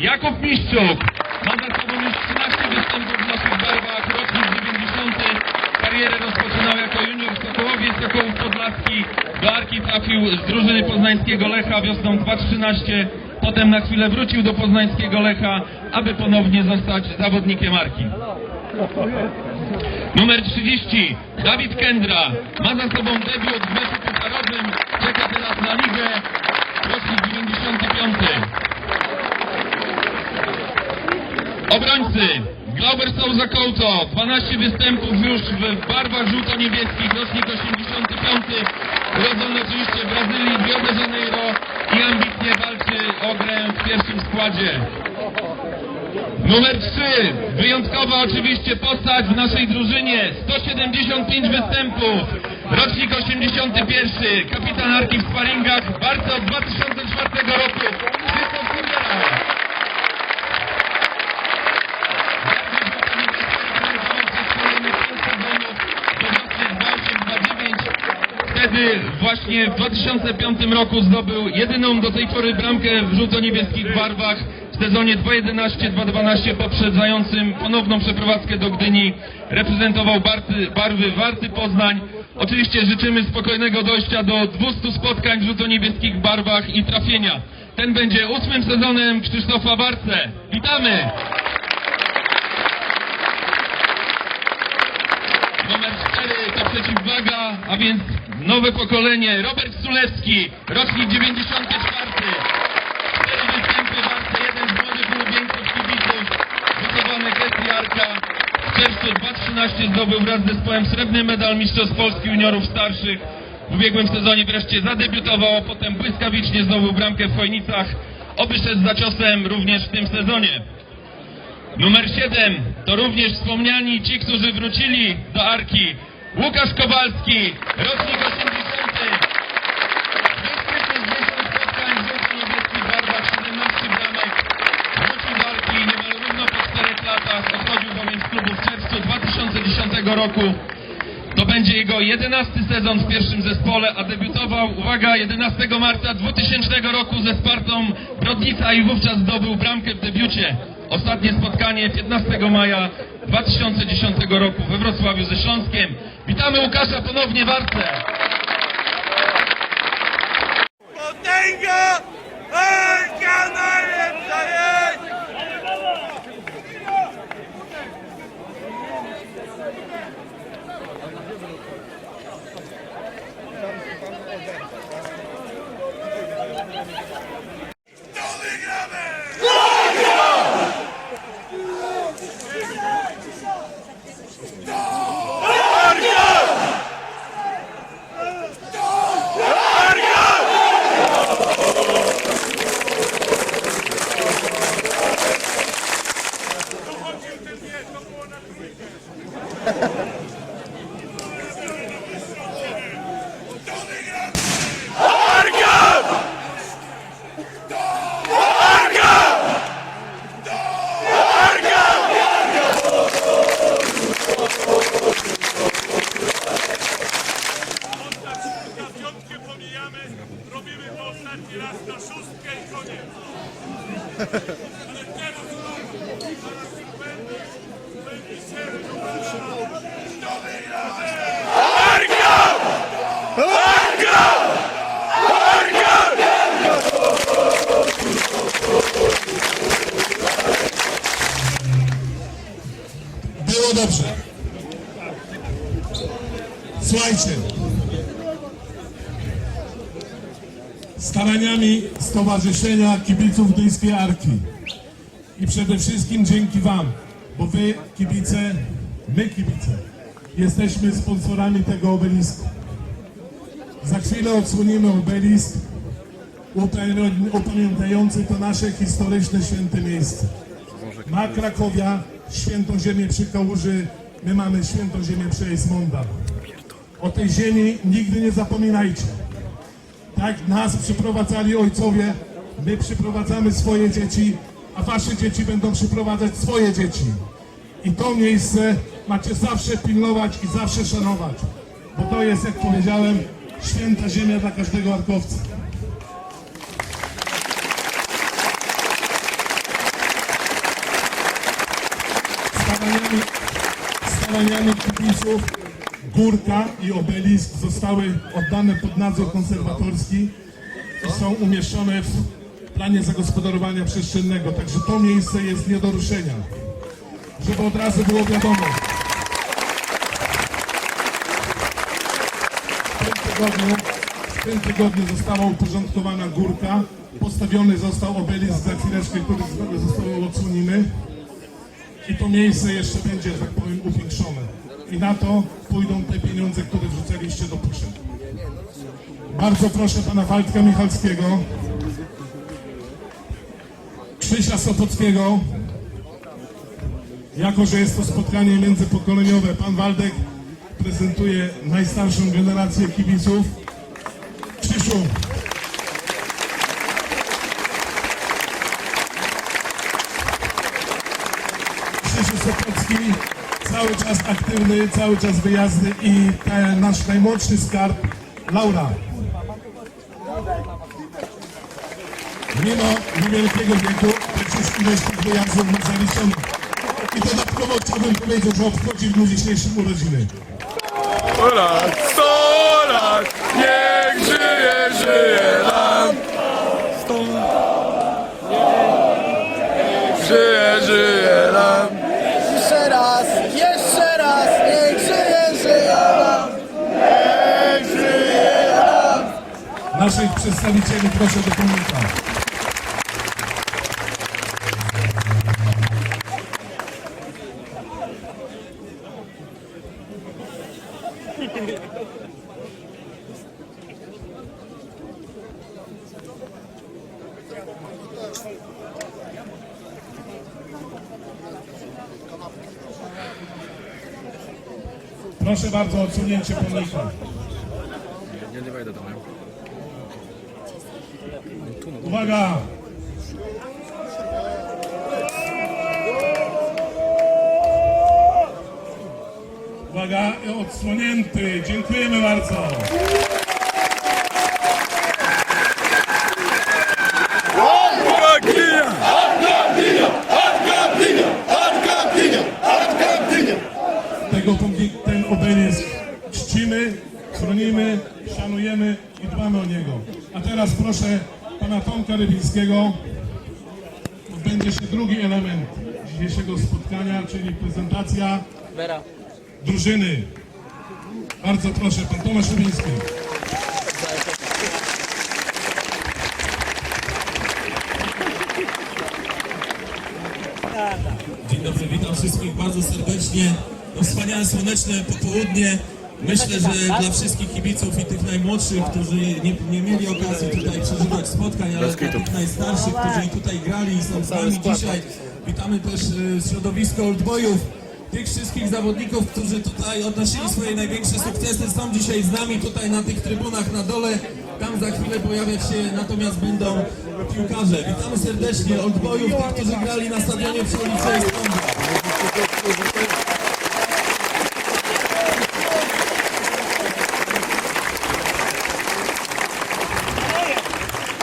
Jakub Miszczuk. Ma za sobą już 13 występów w naszych barwach, rocznik 90. Karierę rozpoczynał jako junior w Sokołowie, Sokołów Podlaski. Do Arki trafił z drużyny poznańskiego Lecha wiosną 2013. Potem na chwilę wrócił do poznańskiego Lecha, aby ponownie zostać zawodnikiem Arki. Numer 30, Dawid Kendra. Ma za sobą debiut w meczu pucharowym. Czeka teraz na ligę. Rocznik 95. Obrońcy. Glauber Souza Couto. 12 występów już w barwach żółto-niebieskich. Rocznik 85. Urodzony oczywiście w Brazylii, Rio de Janeiro i ambitnie walczy o grę w pierwszym składzie. Numer 3. Wyjątkowa oczywiście postać w naszej drużynie. 175 występów. Rocznik 81. Kapitan Arki w sparingach. Bardzo od 2004 roku. Krzysztof Kundera. Wtedy właśnie w 2005 roku zdobył jedyną do tej pory bramkę w żółto-niebieskich barwach w sezonie 2011-2012 poprzedzającym ponowną przeprowadzkę do Gdyni. Reprezentował barty, barwy Warty Poznań. Oczywiście życzymy spokojnego dojścia do 200 spotkań w żółto-niebieskich barwach i trafienia. Ten będzie ósmym sezonem Krzysztofa Warce. Witamy! Numer 4 to przeciwwaga, a więc nowe pokolenie. Robert Sulewski, rocznik 94. Cztery występy w Arce, jeden z młodych ulubieńców kibiców. Wychowany Kesli Arka. W czerwcu 2013 zdobył wraz z zespołem srebrny medal Mistrzostw Polski juniorów starszych. W ubiegłym sezonie wreszcie zadebiutował, a potem błyskawicznie zdobył bramkę w Chojnicach. Oby szedł za ciosem również w tym sezonie. Numer 7 to również wspomniani ci, którzy wrócili do Arki. Łukasz Kowalski, rocznik 80. Występy z 10 spotkań w żółto-niebieskich barwach, 17 bramek. Wrócił do Arki niemal równo po 4 latach. Odchodził bowiem z klubu w czerwcu 2010 roku. To będzie jego 11 sezon w pierwszym zespole, a debiutował, uwaga, 11 marca 2000 roku ze Spartą Brodnica i wówczas zdobył bramkę w debiucie. Ostatnie spotkanie 15 maja 2010 roku we Wrocławiu ze Śląskiem. Witamy Łukasza ponownie w Arce. Potęga! Arka najlepsza jest! To wygramy! Na piątkę pomijamy, robimy to ostatni raz na szóstkę i koniec. Ale teraz znowu, zaraz będzie, będzie się Było dobrze. Słuchajcie. Staraniami Stowarzyszenia Kibiców Gdyńskiej Arki i przede wszystkim dzięki Wam, bo Wy kibice, my kibice, jesteśmy sponsorami tego obelisku. Za chwilę odsłonimy obelisk upamię- upamiętniający to nasze historyczne święte miejsce. Ma Krakowia świętą ziemię przy Kałuży, my mamy świętą ziemię przy Ejsmonda. O tej ziemi nigdy nie zapominajcie. Tak nas przyprowadzali ojcowie, my przyprowadzamy swoje dzieci, a wasze dzieci będą przyprowadzać swoje dzieci. I to miejsce macie zawsze pilnować i zawsze szanować, bo to jest, jak powiedziałem, święta ziemia dla każdego arkowca. Z staraniami, staraniami górka i obelisk zostały oddane pod nadzór konserwatorski i są umieszczone w planie zagospodarowania przestrzennego. Także to miejsce jest nie do ruszenia. Żeby od razu było wiadomo. W tym tygodniu, w tym tygodniu została uporządkowana górka. Postawiony został obelisk za chwileczkę, który został odsłonimy. I to miejsce jeszcze będzie, że tak powiem, upiększone. I na to pójdą te pieniądze, które wrzucaliście do puszek. Bardzo proszę pana Waldka Michalskiego, Krzysia Sopockiego, jako że jest to spotkanie międzypokoleniowe, pan Waldek prezentuje najstarszą generację kibiców. Krzysiu, Krzysiu Sopocki, cały czas aktywny, cały czas wyjazdy i ten nasz najmłodszy skarb, Laura. Mimo niewielkiego wieku, większość ilość tych wyjazdów ma zaliczone. I dodatkowo chciałbym powiedzieć, że obchodzi w dniu dzisiejszym urodziny. Sto lat, sto lat, niech żyje, żyje nam. Sto Żyje, żyje Naszych przedstawicieli proszę do pomnika. Proszę bardzo o odsunięcie pomnika. Uwaga! Uwaga, odsłonięty. Dziękujemy bardzo. Tego ten obelisk czcimy, chronimy, szanujemy i dbamy o niego. A teraz proszę Tomka Rybińskiego. Odbędzie się drugi element dzisiejszego spotkania, czyli prezentacja drużyny. Bardzo proszę, pan Tomasz Rybiński. Dzień dobry, witam wszystkich bardzo serdecznie. To wspaniałe słoneczne popołudnie. Myślę, że dla wszystkich kibiców i tych najmłodszych, którzy nie, nie mieli okazji tutaj przeżywać spotkań, ale dla tych najstarszych, którzy tutaj grali i są z nami dzisiaj. Witamy też e, środowisko Oldboyów. Tych wszystkich zawodników, którzy tutaj odnosili swoje największe sukcesy, są dzisiaj z nami tutaj na tych trybunach na dole. Tam za chwilę pojawiać się natomiast będą piłkarze. Witamy serdecznie Oldboyów, tych, którzy grali na stadionie przy ulicy.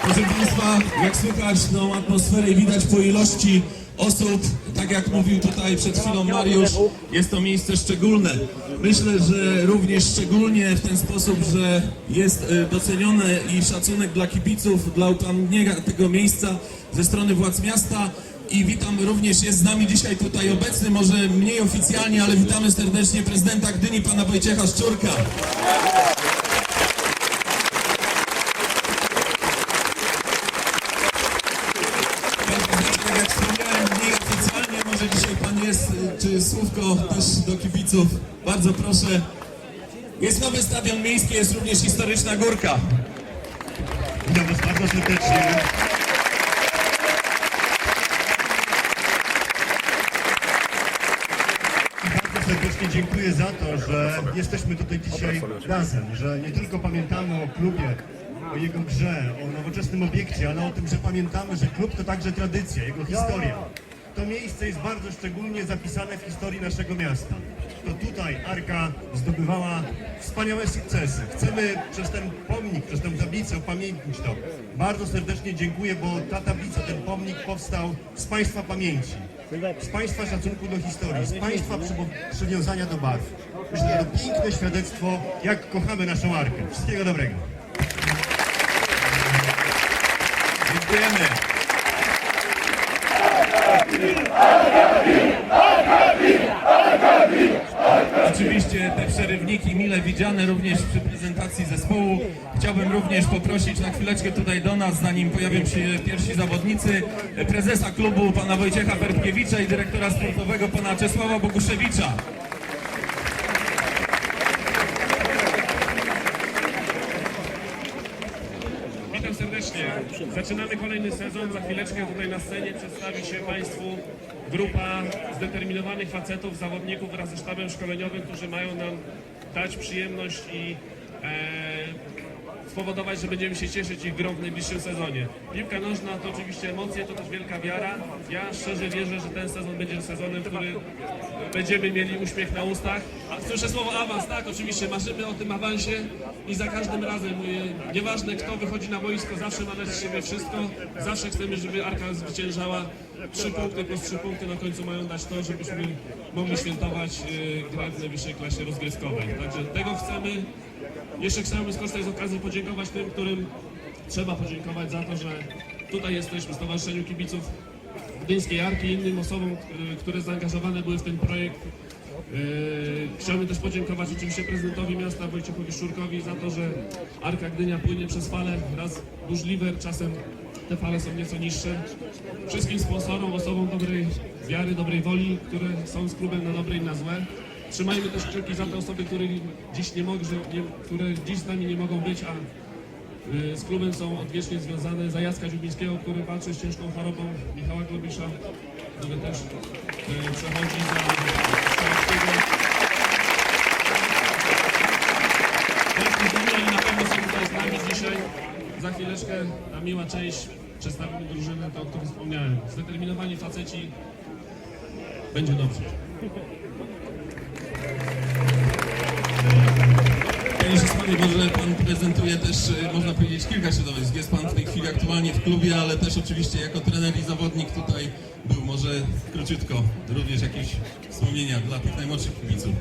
Proszę Państwa, jak słychać tą atmosferę i widać po ilości osób, tak jak mówił tutaj przed chwilą Mariusz, jest to miejsce szczególne. Myślę, że również szczególnie w ten sposób, że jest e, docenione i szacunek dla kibiców, dla upamiętnienia tego miejsca ze strony władz miasta. I witam również, jest z nami dzisiaj tutaj obecny, może mniej oficjalnie, ale witamy serdecznie prezydenta Gdyni, pana Wojciecha Szczurka. Tak jak wspomniałem, mniej oficjalnie, może dzisiaj pan jest, y, czy słówko też do kibiców. Bardzo proszę. Jest nowy stadion miejski, jest również historyczna górka. Witam Was bardzo serdecznie. Bardzo serdecznie dziękuję za to, że jesteśmy tutaj dzisiaj razem, że nie tylko pamiętamy o klubie, o jego grze, o nowoczesnym obiekcie, ale o tym, że pamiętamy, że klub to także tradycja, jego historia. To miejsce jest bardzo szczególnie zapisane w historii naszego miasta. To tutaj Arka zdobywała wspaniałe sukcesy. Chcemy przez ten pomnik, przez tę tablicę upamiętnić to. Bardzo serdecznie dziękuję, bo ta tablica, ten pomnik powstał z Państwa pamięci. z Państwa szacunku do historii, z Państwa przywiązania do barw. Myślę, że to piękne świadectwo, jak kochamy naszą Arkę. Wszystkiego dobrego. Dziękujemy. Oczywiście te przerywniki mile widziane również przy prezentacji zespołu. Chciałbym również poprosić na chwileczkę tutaj do nas, zanim pojawią się pierwsi zawodnicy, prezesa klubu pana Wojciecha Pertkiewicza i dyrektora sportowego pana Czesława Boguszewicza. Zaczynamy kolejny sezon. Za chwileczkę tutaj na scenie przedstawi się Państwu grupa zdeterminowanych facetów, zawodników wraz ze sztabem szkoleniowym, którzy mają nam dać przyjemność i e, spowodować, że będziemy się cieszyć ich grą w najbliższym sezonie. Piłka nożna to oczywiście emocje, to też wielka wiara. Ja szczerze wierzę, że ten sezon będzie sezonem, w którym będziemy mieli uśmiech na ustach. A słyszę słowo awans, tak, oczywiście marzymy o tym awansie i za każdym razem, nieważne kto wychodzi na boisko, zawsze ma dać z siebie wszystko. Zawsze chcemy, żeby Arka zwyciężała. Trzy punkty plus trzy punkty na końcu mają dać to, żebyśmy mogli świętować y, grę w najwyższej klasie rozgryzkowej. Także tego chcemy. Jeszcze chciałbym skorzystać z okazji podziękować tym, którym trzeba podziękować za to, że tutaj jesteśmy, Stowarzyszeniu Kibiców Gdyńskiej Arki i innym osobom, y, które zaangażowane były w ten projekt. Yy, Chciałbym też podziękować oczywiście prezydentowi miasta Wojciechowi Szczurkowi za to, że Arka Gdynia płynie przez fale, raz burzliwe, czasem te fale są nieco niższe. Wszystkim sponsorom, osobom dobrej wiary, dobrej woli, które są z klubem na dobre i na złe. Trzymajmy też kciuki za te osoby, które dziś nie mogą, które dziś z nami nie mogą być, a y, z klubem są odwiecznie związane. Za Jacka Dziubińskiego, który walczy z ciężką chorobą, Michała Globisza, który też y, przechodzi za Dumni, oni na pewno są tutaj z dzisiaj. Za chwileczkę ta miła część przedstawimy drużynę, to o której wspomniałem. Zdeterminowani faceci. Będzie dobrze. Może Pan prezentuje też, e, można powiedzieć, kilka środowisk. Jest Pan w tej chwili aktualnie w klubie, ale też oczywiście jako trener i zawodnik tutaj był. Może króciutko, również jakieś wspomnienia dla tych najmłodszych kibiców.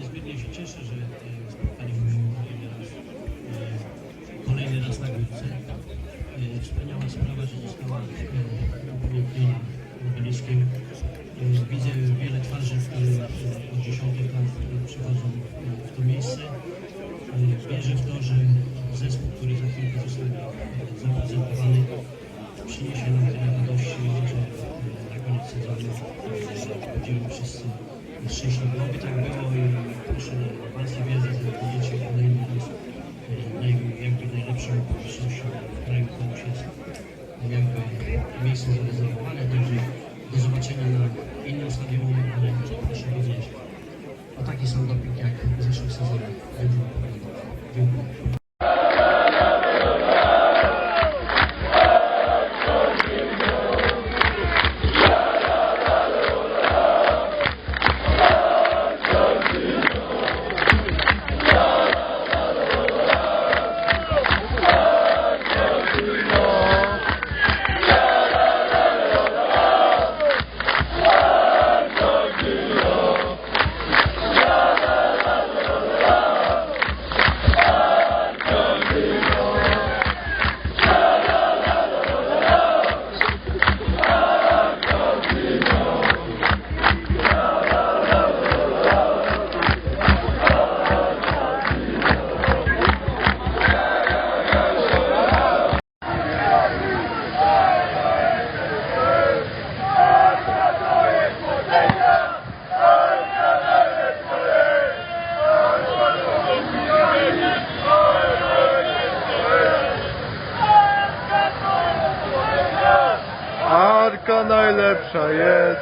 Niezmiernie się cieszę, że e, spotkaliśmy się kolejny raz, na górce. E, Wspaniała sprawa, że została upamiętniona obeliskiem. Widzę wiele twarzy, które od dziesiątych lat przychodzą w to miejsce. E, Wierzę w to, że zespół, który za chwilkę zostanie zaprezentowany, przyniesie nam tyle radości, że na koniec sezonu będziemy wszyscy szczęśliwi. Oby tak było i proszę Was i wierzę, że będziecie kolejny raz e, jakby najlepszą publicznością w kraju, już jest jakby miejsce zarezerwowane, także do zobaczenia na innym stadionie, ale proszę również o taki sam doping jak w zeszłym sezonie. Dziękuję. najlepsza jest.